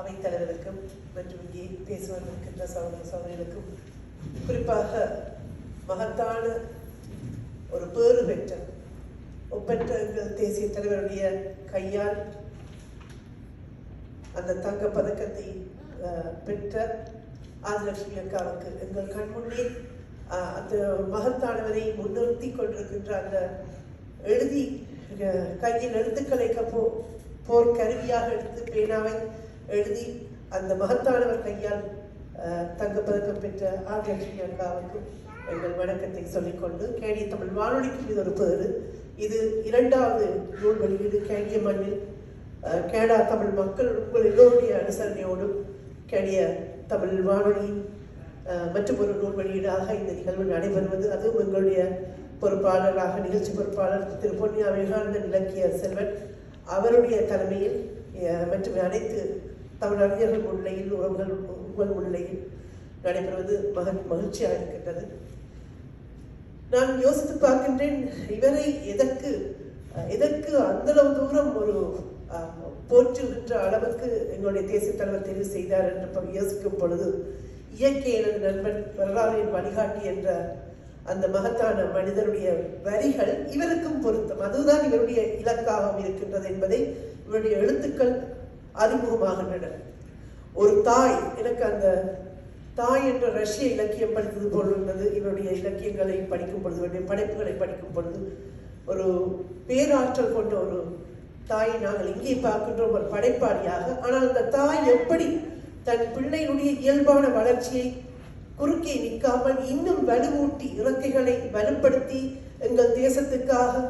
அவைத்தலைவருக்கும் மற்றும் இங்கே பேசுவதற்கின்ற சகோதர சகோதரிகளுக்கும் குறிப்பாக மகத்தான ஒரு பேறு பெற்ற ஒப்பற்ற எங்கள் தேசிய தலைவருடைய கையால் அந்த தங்க பதக்கத்தை அஹ், பெற்ற ஆதிலட்சுமி அக்காவுக்கு எங்கள் கண்முன்னே அஹ், அந்த மகத்தானவரை முன்னிறுத்தி கொண்டிருக்கின்ற அந்த எழுதி கையில் எழுத்துக்களை கப்போ போர் கருவியாக எடுத்து பேனாவை எழுதி அந்த மகத்தானவர் கையால் தங்கப்பதக்கம் பெற்ற ஆதிலட்சுமி அக்காவுக்கு எங்கள் வணக்கத்தை சொல்லிக்கொண்டு கேடிய தமிழ் வானொலிக்கு இது ஒரு பேரு. இது இரண்டாவது நூல் வெளியீடு கேடிய மண்ணில். கேடா தமிழ் மக்கள் உங்கள் எல்லோருடைய அனுசரணையோடும் கேடிய தமிழ் வானொலி மற்றும் ஒரு நூல் வெளியீடாக இந்த நிகழ்வு நடைபெறுவது. அதுவும் எங்களுடைய பொறுப்பாளராக நிகழ்ச்சி பொறுப்பாளர் திரு பொன்னியா விவேகானந்தன் இலக்கிய செல்வன் அவருடைய தலைமையில் மற்றும் அனைத்து தமிழ் அறிஞர்கள் முன்னிலையில் உறவுகள் உங்கள் முன்னிலையில் நடைபெறுவது மக மகிழ்ச்சியாக இருக்கின்றது. நான் யோசித்து பார்க்கின்றேன் இவரை எதற்கு எதற்கு அந்தளவு தூரம் ஒரு போற்றுகின்ற அளவுக்கு எங்களுடைய தேசிய தலைவர் தெரிவு செய்தார் என்று ப- யோசிக்கும் பொழுது இயற்கை எனது நண்பன் வரலாறின் வழிகாட்டி என்ற அந்த மகத்தான மனிதனுடைய வரிகள் இவருக்கும் பொருத்தம் அதுதான் இவருடைய இலக்காகவும் இருக்கின்றது என்பதை இவருடைய எழுத்துக்கள் அறிமுகமாகின்றன ஒரு தாய் எனக்கு அந்த தாய் என்ற ரஷ்ய இலக்கியம் படித்தது போல் இருந்தது. இவருடைய இலக்கியங்களை படிக்கும் பொழுது இவருடைய படைப்புகளை படிக்கும் பொழுது ஒரு பேராற்றல் கொண்ட ஒரு தாயை நாங்கள் இங்கே பார்க்கின்றோம் ஒரு படைப்பாளியாக. ஆனால் அந்த தாய் எப்படி தன் பிள்ளையினுடைய இயல்பான வளர்ச்சியை குறுக்கே நிற்காமல் இன்னும் வலுவூட்டி இறக்கைகளை வலுப்படுத்தி எங்கள் தேசத்துக்காக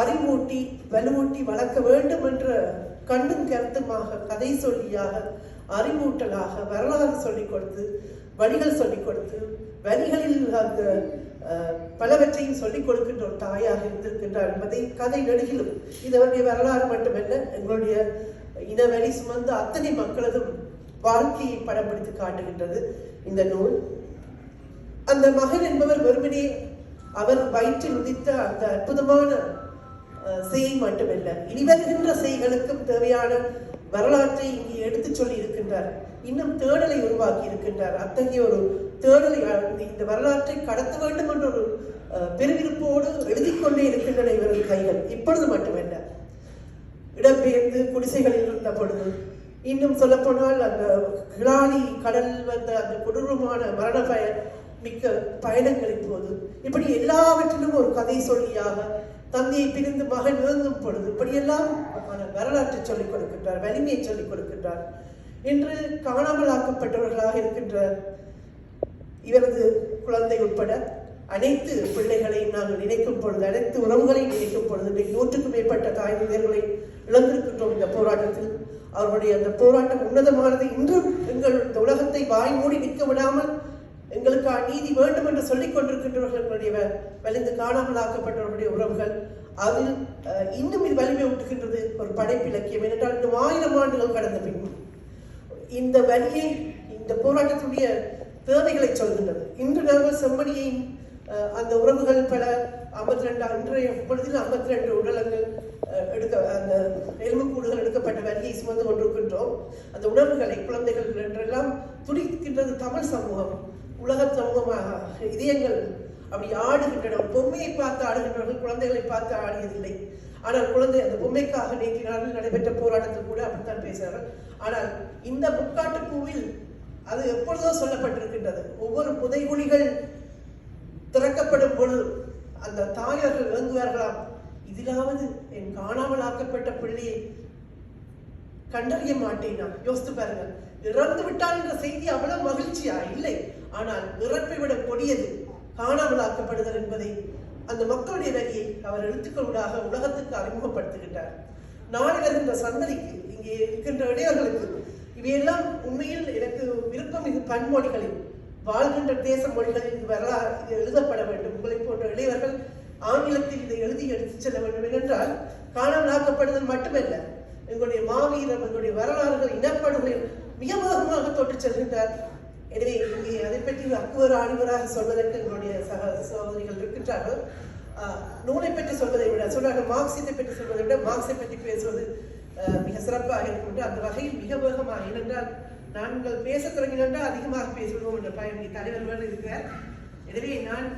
அறிவூட்டி வலுவூட்டி வளர்க்க வேண்டும் என்ற கண்ணும் கருத்துமாக கதை சொல்லியாக அறிவூட்டலாக வரலாறு சொல்லிக் கொடுத்து வழிகள் சொல்லிக் கொடுத்து வரிகளில் அந்த பலவற்றையும் சொல்லிக் கொடுக்கின்ற ஒரு தாயாக இருந்திருக்கின்றார் என்பதை கதை நெடுகிலும். இது அவருடைய வரலாறு மட்டுமல்ல எங்களுடைய இனவெளி சுமந்து அத்தனை மக்களதும் வாழ்க்கையை படம் பிடித்து காட்டுகின்றது இந்த நூல். அந்த மகன் என்பவர் வெறுமனே அவர் வயிற்றில் உதித்த அந்த அற்புதமான செய் மட்டுமல்ல. இனி வருகின்ற செய்களுக்கும் தேவையான வரலாற்றை இங்கே எடுத்துச் சொல்லி இருக்கின்றார் இன்னும் தேடலை உருவாக்கி இருக்கின்றார் அத்தகைய ஒரு தேடலை இந்த- வரலாற்றை கடத்த வேண்டும் என்ற ஒரு பெருவிருப்போடு எழுதிக்கொண்டே இருக்கின்றன இவரது கைகள். இப்பொழுது மட்டுமல்ல இடம்பெயர்ந்து குடிசைகளில் இருந்த பொழுது இன்னும் சொல்லப்போனால் அந்த கிளாடி கடல் வந்த அந்த கொடூரமான மரண பய மிக்க பயணங்களின் போது இப்படி எல்லாவற்றிலும் ஒரு கதை சொல்லியாக தந்தையை பிரிந்து மகன் இறங்கும் பொழுது இப்படியெல்லாம் வரலாற்றை சொல்லிக் கொடுக்கின்றார் வலிமையை சொல்லிக் கொடுக்கின்றார். இன்று காணாமலாக்கப்பட்டவர்களாக இருக்கின்ற இவரது குழந்தை உட்பட அனைத்து பிள்ளைகளையும் நாங்கள் நினைக்கும் பொழுது அனைத்து உறவுகளையும் நினைக்கும் பொழுது இன்றைக்கு நூற்றுக்கும் மேற்பட்ட தாய் தந்தையர்களை இழந்திருக்கின்றோம் இந்த போராட்டத்தில். அவருடைய அந்த போராட்டம் உன்னதமானது. இன்றும் எங்கள் இந்த உலகத்தை வாய் மூடி நிற்க விடாமல் எங்களுக்கு நீதி வேண்டும் என்று சொல்லிக் கொண்டிருக்கின்றவர்கள் எங்களுடைய வலிந்து காணாமல் ஆக்கப்பட்டவர்களுடைய உறவுகள் அதில் இன்னும் இது வலிமை ஊட்டுகின்றது ஒரு படைப்பிலக்கியம் ஏனென்றால் இன்னும் ஆயிரம் ஆண்டுகள் கடந்த பின் இந்த வலியை இந்த போராட்டத்துடைய தேவைகளை சொல்கின்றது. இன்று நாங்கள் செம்மணியை அந்த உறவுகள் பல ஐம்பத்தி ரெண்டு அன்றைய பொழுதில் ஐம்பத்தி ரெண்டு உடலங்கள் எடுக்க அந்த எலும்புக்கூடுகள் எடுக்கப்பட்ட வரியை சுமந்து கொண்டிருக்கின்றோம். அந்த உணர்வுகளை குழந்தைகள் என்றெல்லாம் துடிக்கின்றது தமிழ் சமூகம். உலக சமூகமாக இதயங்கள் அப்படி ஆடுகின்றன. பொம்மையை பார்த்து ஆடுகின்றவர்கள் குழந்தைகளை பார்த்து ஆடியதில்லை. ஆனால் குழந்தை அந்த பொம்மைக்காக நேற்று நாளில் நடைபெற்ற போராட்டத்தில் கூட அப்படித்தான் பேசுகிறார் ஆனால் இந்த முக்காட்டு பூவில் அது எப்பொழுதோ சொல்லப்பட்டிருக்கின்றது. ஒவ்வொரு புதைகுழிகள் திறக்கப்படும் பொழுது அந்த தாயர்கள் இறங்குவார்களாம் இதிலாவது என் காணாமல் ஆக்கப்பட்ட பிள்ளையை கண்டறிய மாட்டேனா யோசித்து பாருங்க இறந்து விட்டால் என்ற செய்தி அவ்வளவு மகிழ்ச்சியா? இல்லை. ஆனால் இறப்பை விட கொடியது காணாமல் ஆக்கப்படுதல் என்பதை அந்த மக்களுடைய வரியை அவர் எழுத்துக்களூடாக உலகத்துக்கு அறிமுகப்படுத்துகின்றார். நாளை வருகின்ற சந்ததிக்கு இங்கே இருக்கின்ற இடையர்களுக்கு இவையெல்லாம் உண்மையில் எனக்கு விருப்பம் இது பன்மொழிகளில் வாழ்கின்ற தேச மொழிகளில் இது வரலா இது எழுதப்பட வேண்டும். உங்களை போன்ற இளையவர்கள் ஆங்கிலத்தில் இதை எழுதி எடுத்துச் செல்ல வேண்டும். என்றால் காணாமல் ஆக்கப்படுதல் மட்டுமல்ல எங்களுடைய மாவீரம் எங்களுடைய வரலாறுகள் இனப்படுகொலை மிக வேகமாக தொட்டு செல்கின்றார். எனவே இங்கே அதை பற்றி அக்குவர் ஆணிவராக சொல்வதற்கு எங்களுடைய சக சகோதரிகள் இருக்கின்றார்கள். நூலை பற்றி சொல்வதை விட சொல்றார்கள் மார்க்சியத்தை பற்றி சொல்வதை விட மார்க்ஸை பற்றி பேசுவது மிக சிறப்பாக இருக்கும் அந்த வகையில் மிக வேகமாக ஏனென்றால் நாங்கள் பேசத் தொடங்கினால் அதிகமாக பேசிவிடுவோம் என்ற பயம் தலைவர் வேறு இருக்கிறார். எனவே நான்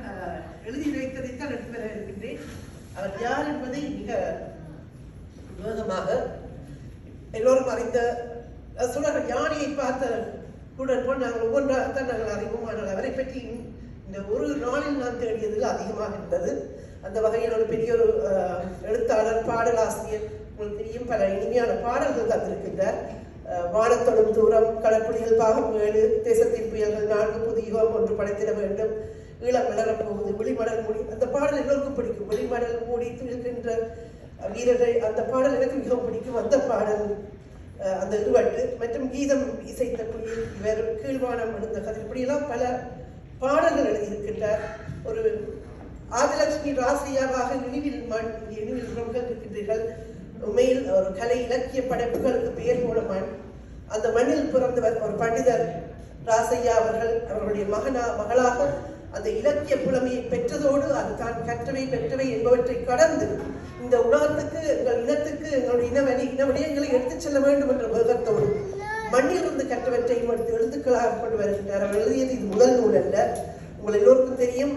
எழுதி வைத்ததைத்தான் எடுத்து வர இருக்கின்றேன். அவர் யார் என்பதை மிக வேகமாக எல்லோரும் அறிந்த அஹ், சொல்றார்கள் யானையை பார்த்த கூட போல் நாங்கள் ஒவ்வொன்றாகத்தான் நாங்கள் அறிவோம். ஆனால் அவரை பற்றி இந்த ஒரு நாளில் நான் தேடியதில் அதிகமாக இருந்தது. அந்த வகையில் ஒரு பெரிய ஒரு எழுத்தாளர் பாடலாசிரியர் உங்களுக்கு தெரியும் பல இனிமையான பாடல்கள் தந்திருக்கின்றார். வானத்தொடும் தூரம் கடற்புலிகள் பாகம் ஏழு தேசத்தின் புயல்கள் நான்கு யுகம் ஒன்று படைத்திட வேண்டும். ஈழம் வளரப் போகுது விழிமடல் மூடி அந்த பாடல் எல்லோருக்கும் பிடிக்கும். விழிமடல் மூடி துயில்கின்ற வீரர்கள் அந்த பாடல் எனக்கு மிகவும் பிடிக்கும். அந்த பாடல் அந்த இருவட்டு மற்றும் கீதம் இசைத்த குயில் இவர் கீழ்வானம் விழுந்த கதை இப்படியெல்லாம் பல பாடல்கள் எழுதியிருக்கின்றார். ஒரு ஆதிலட்சுமி ராசியாவாக நினைவில் மண் நினைவில் இருக்கின்றீர்கள். உண்மையில் ஒரு கலை இலக்கிய படைப்புகளுக்கு பெயர் போன மண். அந்த மண்ணில் பிறந்தவர் ஒரு பண்டிதர் ராசையா அவர்கள் அவர்களுடைய மகனா மகளாக அந்த இலக்கிய புலமையை பெற்றதோடு அது தான் கற்றவை பெற்றவை என்பவற்றை கடந்து இந்த உலகத்துக்கு எங்கள் இனத்துக்கு எங்களுடைய இனவழி இன விடயங்களை எடுத்துச் செல்ல வேண்டும் என்ற வேகத்தோடு மண்ணிலிருந்து கற்றவற்றையும் எடுத்து எழுத்துக்களாக கொண்டு வருகின்றார். அவர் எழுதியது இது முதல் நூல் அல்ல. உங்கள் எல்லோருக்கும் தெரியும்.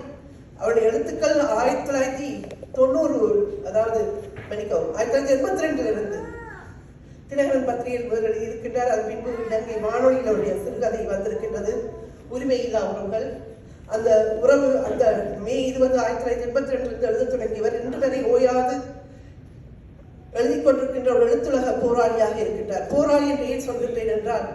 அவருடைய எழுத்துக்கள் ஆயிரத்தி தொள்ளாயிரத்தி தொண்ணூறு அதாவது மன்னிக்கவும் ஆயிரத்தி தொள்ளாயிரத்தி எண்பத்தி ரெண்டுல இருந்து தினகரன் பத்திரிகையில் முதல் இருக்கின்றார் அது பின்பு இலங்கை வானொலியில் அவருடைய சிறுகதை வந்திருக்கின்றது. உரிமை இல்லா உறவுகள் அந்த உறவு அந்த மே இது வந்து ஆயிரத்தி தொள்ளாயிரத்தி எண்பத்தி ரெண்டிலிருந்து எழுத தொடங்கியவர் இன்று வரை ஓயாது. எழுதி கொண்டிருக்கின்ற ஒரு எழுத்துலக போராளியாக இருக்கின்றார். போராளி என்று ஏன் சொல்கின்றேன் என்றால்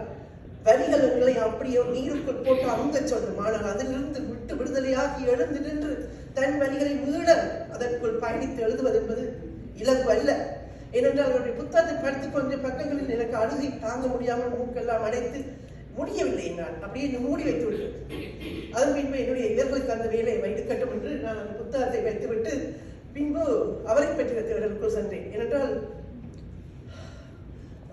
வரிகள் எங்களை அப்படியே நீருக்குள் போட்டு அமுங்க சொல்லும். ஆனால் அதிலிருந்து விட்டு விடுதலையாகி எழுந்து நின்று தன் வரிகளை மீள அதற்குள் பயணித்து எழுதுவது என்பது இலகு அல்ல. ஏனென்றால் அவருடைய புத்தகத்தை படித்து கொண்ட பக்கங்களில் எனக்கு அழுகை தாங்க முடியாமல் மூக்கெல்லாம் அடைத்து முடியவில்லை நான் அப்படியே மூடி வைத்து விட்டேன் அதன் பின்பு என்னுடைய இவர்களுக்கு அந்த வேலையை வைத்துக்கட்டும் என்று நான் அந்த புத்தகத்தை வைத்துவிட்டு பின்பு அவரை பற்றிய தேடலுக்குள் சென்றேன். ஏனென்றால்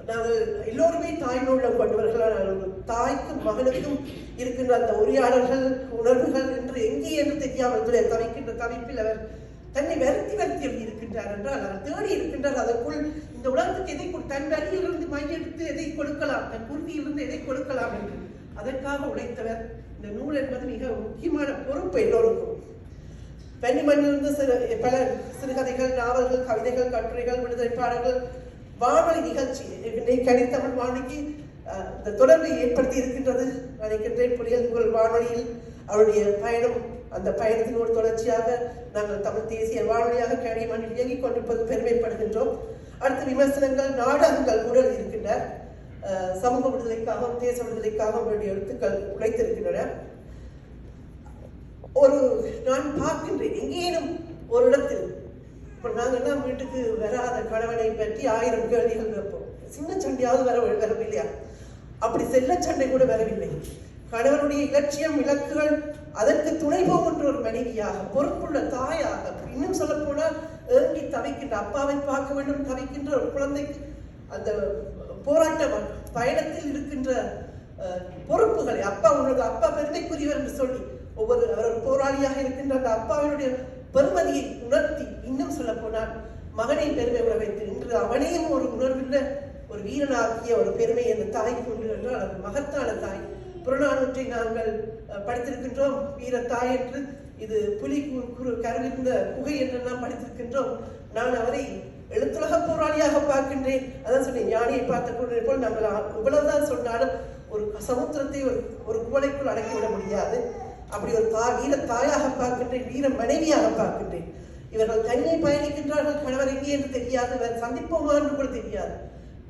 நாங்கள் எல்லோருமே தாய் நூலம் கொண்டவர்களால் தாய்க்கும் மகனுக்கும் இருக்கின்ற அந்த உரையாடல்கள் உணர்வுகள் என்று எங்கே என்று தெரியாமல் தவிக்கின்ற தவிப்பில் அவர் தன்னை வருத்தி வருத்தி அப்படி இருக்கின்றார் என்றால் அவர் தேடி இருக்கின்றார். அதற்குள் இந்த உலகத்துக்கு எதை தன் தன் வரியிலிருந்து மையெடுத்து எதை கொடுக்கலாம் தன் குருவியிலிருந்து எதை கொடுக்கலாம் என்று அதற்காக உழைத்தவர். இந்த நூல் என்பது மிக முக்கியமான பொறுப்பு எல்லோருக்கும். பெண்ணிமண்ணிலிருந்து சிறு பல சிறுகதைகள் நாவல்கள் கவிதைகள் கட்டுரைகள் விடுதலை பாடல்கள் வானொலி நிகழ்ச்சி இன்றைக்கு கனித்தமிழ் வானொலிக்கு இந்த தொடர்பை ஏற்படுத்தி இருக்கின்றது. நினைக்கின்றேன் புலிகள் உங்கள் வானொலியில். அவருடைய பயணம் அந்த பயணத்தின் ஒரு தொடர்ச்சியாக நாங்கள் தமிழ் தேசிய வானொலியாக கேணிய மண்ணில் இயங்கிக் கொண்டிருப்பது பெருமைப்படுகின்றோம். அடுத்த விமர்சனங்கள் நாடகங்கள் கூட இருக்கின்றன சமூக விடுதலைக்காகவும் தேச விடுதலைக்காகவும் வேண்டிய எழுத்துக்கள் உழைத்திருக்கின்றன. ஒரு நான் பார்க்கின்றேன் எங்கேனும் ஒரு இடத்தில். இப்போ நாங்கள் என்ன வீட்டுக்கு வராத கணவனை பற்றி ஆயிரம் கேள்விகள் வைப்போம் சின்ன சண்டையாவது வர வரவில்லையா? அப்படி செல்ல சண்டை கூட வரவில்லை. கணவனுடைய இலட்சியம் இலக்குகள் அதற்கு துணை போகின்ற ஒரு மனைவியாக பொறுப்புள்ள தாயாக இன்னும் சொல்ல போனால் ஏங்கி தவிக்கின்ற அப்பாவை பார்க்க வேண்டும் தவிக்கின்ற ஒரு குழந்தைக்கு அந்த போராட்ட பயணத்தில் இருக்கின்ற பொறுப்புகளை அப்பா உனது அப்பா பெருமைக்குரியவர் என்று சொல்லி ஒவ்வொரு அவர் ஒரு போராளியாக இருக்கின்ற அந்த அப்பாவினுடைய பெருமதியை உணர்த்தி இன்னும் சொல்ல போனால் மகனை பெருமை உணர வைத்து இன்று அவனையும் ஒரு உணர்வுள்ள ஒரு வீரனாக்கிய ஒரு பெருமை அந்த தாய் கொண்டு என்றால் அது மகத்தான தாய். புறநானூற்றை நாங்கள் படித்திருக்கின்றோம். வீர தாய் என்று இது புலி கு- கருவிருந்த குகை என்றெல்லாம் படித்திருக்கின்றோம். நான் அவரை எழுத்துலக போராளியாக பார்க்கின்றேன். அதான் சொன்னேன் ஞானியை பார்த்த கூட போல் நாங்கள் இவ்வளவுதான் சொன்னாலும் ஒரு சமுத்திரத்தை ஒரு ஒரு குவளைக்குள் அடக்கிவிட முடியாது. அப்படி ஒரு தா வீர தாயாக பார்க்கின்றேன் வீர மனைவியாக பார்க்கின்றேன். இவர்கள் தனியே பயணிக்கின்றார்கள் கணவர் எங்கே என்று தெரியாது இவர் சந்திப்போமா என்று கூட தெரியாது.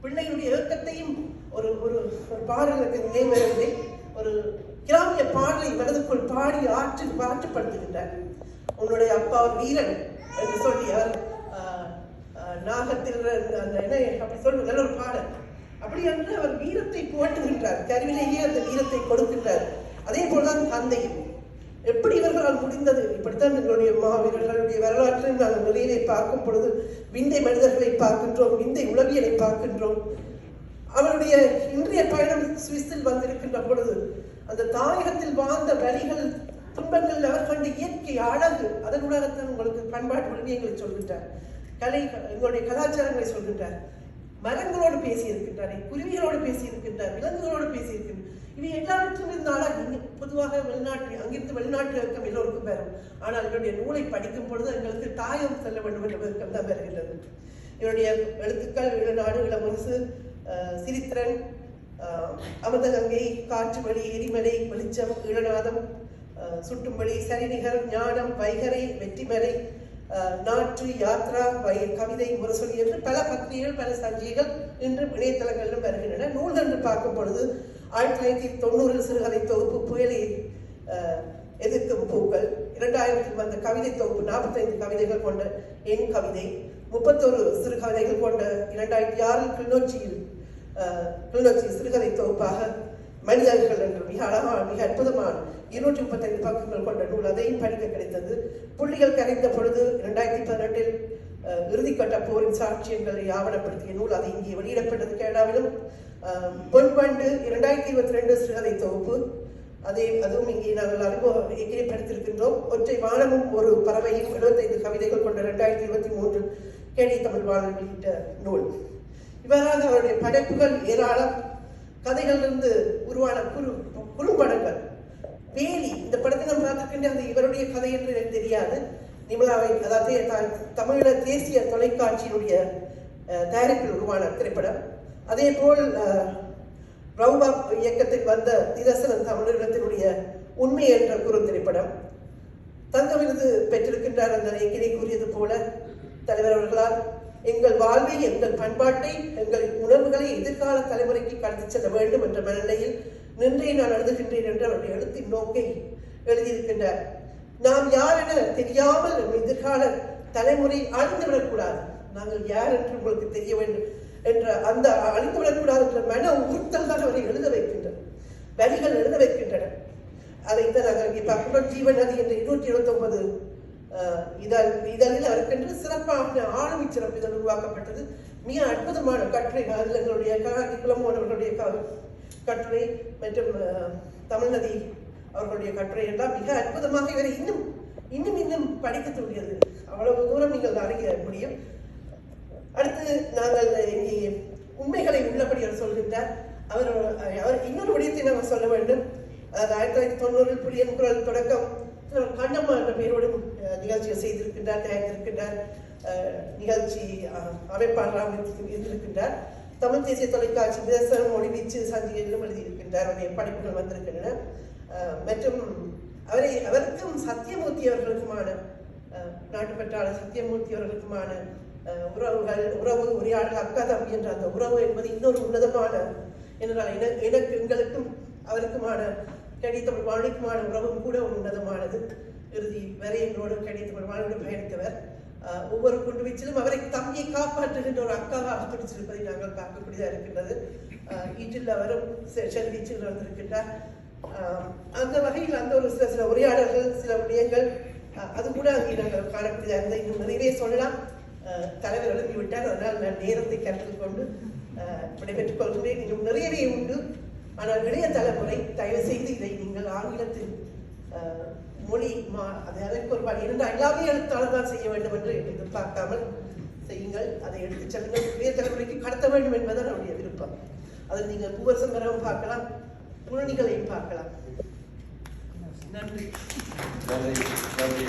பிள்ளைகளுடைய இயக்கத்தையும் ஒரு ஒரு ஒரு பாடலுக்கு நினைவு ஒரு கிராமிய பாடலை மனதுக்குள் பாடி ஆற்று ஆற்றுப்படுத்துகின்றார் உன்னுடைய அப்பா ஒரு வீரன் என்று சொல்லி அவர் நாகத்தில் அந்த என்ன அப்படி சொல்லுங்கள் நல்ல ஒரு பாடல். அப்படி என்று அவர் வீரத்தை போட்டுகின்றார் கருவிலேயே அந்த வீரத்தை கொடுக்கின்றார். அதே போலதான் தந்தையும். எப்படி இவர்களால் முடிந்தது? இப்படித்தான் எங்களுடைய மாவீரர்களுடைய வரலாற்றை நாங்கள் நிறையவே பார்க்கும் பொழுது விந்தை மனிதர்களை பார்க்கின்றோம் விந்தை உளவியலை பார்க்கின்றோம். அவருடைய இன்றைய பயணம் சுவிஸில் வந்திருக்கின்ற பொழுது அந்த தாயகத்தில் வாழ்ந்த வரிகள் துன்பங்கள் அவர் கண்ட இயற்கை அழகு அதனூடாகத்தான் உங்களுக்கு பண்பாட்டு உரிமையங்களை சொல்கின்றார். கலை எங்களுடைய கலாச்சாரங்களை சொல்கின்றார். மரங்களோடு பேசியிருக்கின்றார் குருவிகளோடு பேசியிருக்கின்றார் விலங்குகளோடு பேசியிருக்கின்றார். இது எல்லாவற்றும் இருந்தாலும் இங்கு பொதுவாக வெளிநாட்டு அங்கிருந்து வெளிநாட்டு இயக்கம் எல்லோருக்கும் வரும். ஆனால் இவருடைய நூலை படிக்கும் பொழுது எங்களுக்கு தாயம் செல்ல வேண்டும் என்ற இயக்கம் தான் வருகின்றது. இவருடைய எழுத்துக்கள் இளநாடு நாடு அஹ், சிரித்திரன் அமிர்தகங்கை காற்று வழி எரிமலை வெளிச்சம் ஈழநாதம் சுட்டும்படி சரிநிகர் ஞானம் வைகரை வெற்றிமலை நாற்று யாத்ரா வை கவிதை முரசொலி என்று பல பத்திரிகைகள் பல சஞ்சிகைகள் இன்றும் இணையதளங்களிலும் வருகின்றன. நூல்கள் என்று பார்க்கும் பொழுது ஆயிரத்தி தொள்ளாயிரத்தி தொண்ணூறில் சிறுகதை தொகுப்பு புயலை எதிர்க்கும் பூக்கள் இரண்டாயிரத்தில் வந்த கவிதை தொகுப்பு நாற்பத்தைந்து கவிதைகள் கொண்ட என் கவிதை முப்பத்தொரு சிறுகதைகள் கொண்ட இரண்டாயிரத்தி ஆறில் கிளிநொச்சியில் கிளிநொச்சி சிறுகதை தொகுப்பாக மனிதர்கள் என்று மிக அழகான மிக அற்புதமான இருநூற்றி முப்பத்தைந்து பக்கங்கள் கொண்ட நூல் அதையும் படிக்க கிடைத்தது. புள்ளிகள் கரைந்த பொழுது இரண்டாயிரத்தி பதினெட்டில் இறுதிக்கட்ட போரின் சாட்சியங்களை ஆவணப்படுத்திய நூல் அது இங்கே வெளியிடப்பட்டது கேடாவிலும் அஹ், பொன்வண்டு இரண்டாயிரத்தி இருபத்தி ரெண்டு சிறுகதை தொகுப்பு. அதே அதுவும் இங்கே நாங்கள் அனுபவம் எங்கே ஒற்றை வானமும் ஒரு பறவையும் எழுபத்தைந்து கவிதைகள் கொண்ட இரண்டாயிரத்தி இருபத்தி மூன்று கேடி தமிழ் வானல் வெளியிட்ட நூல். இவ்வாறாக அவருடைய படைப்புகள் ஏராளம். கதைகளிலிருந்து உருவான குறு குறும்படங்கள் வேலி இந்த படத்தை நாம் பார்த்துக்கின்ற அந்த இவருடைய கதை என்று எனக்கு தெரியாது. நிமலாவை அதாவது த- தமிழ தேசிய தொலைக்காட்சியினுடைய தயாரிப்பில் உருவான திரைப்படம். அதே போல் ரவுபா இயக்கத்தில் வந்த நிதர்சனம் தமிழகத்தினுடைய உண்மை என்ற குறு திரைப்படம். தங்க விருது பெற்றிருக்கின்றார் அந்த ஏற்கனவே கூறியது போல தலைவர் அவர்களால் எங்கள் வாழ்வை எங்கள் பண்பாட்டை எங்களின் உணர்வுகளை எதிர்கால தலைமுறைக்கு கடத்தி செல்ல வேண்டும் என்ற மனநிலையில் நின்றே நான் எழுதுகின்றேன் என்று அவருடைய எழுத்தின் நோக்கை எழுதியிருக்கின்றார் நாம் யார் என தெரியாமல் நம் எதிர்கால தலைமுறை அழிந்து விடக்கூடாது நாங்கள் யார் என்று உங்களுக்கு தெரிய வேண்டும் என்ற அந்த அழிந்து விடக்கூடாது என்ற மன உறுத்தல் தான் அவரை எழுத வைக்கின்றன வரிகள் எழுத வைக்கின்றன. அதைத்தான் நாங்கள் இங்கே பார்க்கிறோம் ஜீவன் நதி என்ற இருநூற்றி இருபத்தி ஒன்பது இதழ் இதழில் அவருக்கென்று சிறப்பான ஆளுமை சிறப்பு இதழ் உருவாக்கப்பட்டது. மிக அற்புதமான கட்டுரை அதில் எங்களுடைய கலாநிதி அவர்களுடைய கட்டுரை மற்றும் தமிழ்நதி அவர்களுடைய கட்டுரை எல்லாம் மிக அற்புதமாக இவரை இன்னும் இன்னும் இன்னும் படிக்க தூண்டியது. அவ்வளவு தூரம் நீங்கள் அறிய முடியும். அடுத்து நாங்கள் இங்கே உண்மைகளை உள்ளபடி அவர் சொல்கின்றார் அவர் அவர் இன்னொரு விடயத்தை நாங்கள் சொல்ல வேண்டும். அதாவது ஆயிரத்தி தொள்ளாயிரத்தி தொண்ணூறில் புலியன் குரல் தொடக்கம். கண்ணம்மா என்ற பெயரோடு நிகழ்ச்சியை செய்திருக்கின்றார் தயாரித்திருக்கின்றார் நிகழ்ச்சி அமைப்பாளராக இருந்து- இருந்திருக்கின்றார். தமிழ் தேசிய தொலைக்காட்சி விதசரம் ஒளிவீச்சு வீச்சு சஞ்சிகையிலும் எழுதியிருக்கின்றார். அவருடைய படைப்புகள் வந்திருக்கின்றன. மற்றும் அவரை அவருக்கும் சத்தியமூர்த்தி அவர்களுக்குமான அஹ், நாட்டுப்பற்றாளர் சத்தியமூர்த்தி அவர்களுக்குமான உறவுகள் உறவு உரையாடல் அக்கா தம்பி என்ற அந்த உறவு என்பது இன்னொரு உன்னதமான என்றால் என- எனக்கு எங்களுக்கும் அவருக்குமான கடித்தமிழ் வாணிக்குமான உறவும் கூட உன்னதமானது. இறுதி வரை எங்களோடு கடித்தமிழ் வாழ்ந்து பயணித்தவர். ஒவ்வொரு குண்டு வீச்சிலும் அவரை தம்பியை காப்பாற்றுகின்ற ஒரு அக்காவாக துடிச்சிருப்பதை நாங்கள் பார்க்கக்கூடியதாக இருக்கின்றது. அஹ், ஈட்டில் அவரும் செல்வீச்சில் வந்திருக்கின்றார் அந்த வகையில் அந்த ஒரு சில சில உரையாடல்கள் சில விடயங்கள் அது கூட அங்கே நாங்கள் காணக்கூடியதாக இருந்தால் இன்னும் நிறையவே சொல்லலாம். தலைவர் எழுதிவிட்டார். அதனால் நான் நேரத்தை கருத்தில் கொண்டு விடைபெற்றுக் கொள்கிறேன். இன்னும் நிறையவே உண்டு. ஆனால் இளைய தலைமுறை தயவு செய்து இதை நீங்கள் ஆங்கிலத்தில் மொழி மா அது அதற்கு ஒரு வழி இருந்தால் எல்லாமே எழுத்தாளர் தான் செய்ய வேண்டும் என்று எதிர்பார்க்காமல் செய்யுங்கள். அதை எடுத்துச் செல்லுங்கள். இளைய தலைமுறைக்கு கடத்த வேண்டும் என்பதுதான் அவருடைய விருப்பம். அதில் நீங்கள் பூவரசம்பரம் பார்க்கலாம் புழனிகளையும் பார்க்கலாம். நன்றி. நன்றி. நன்றி.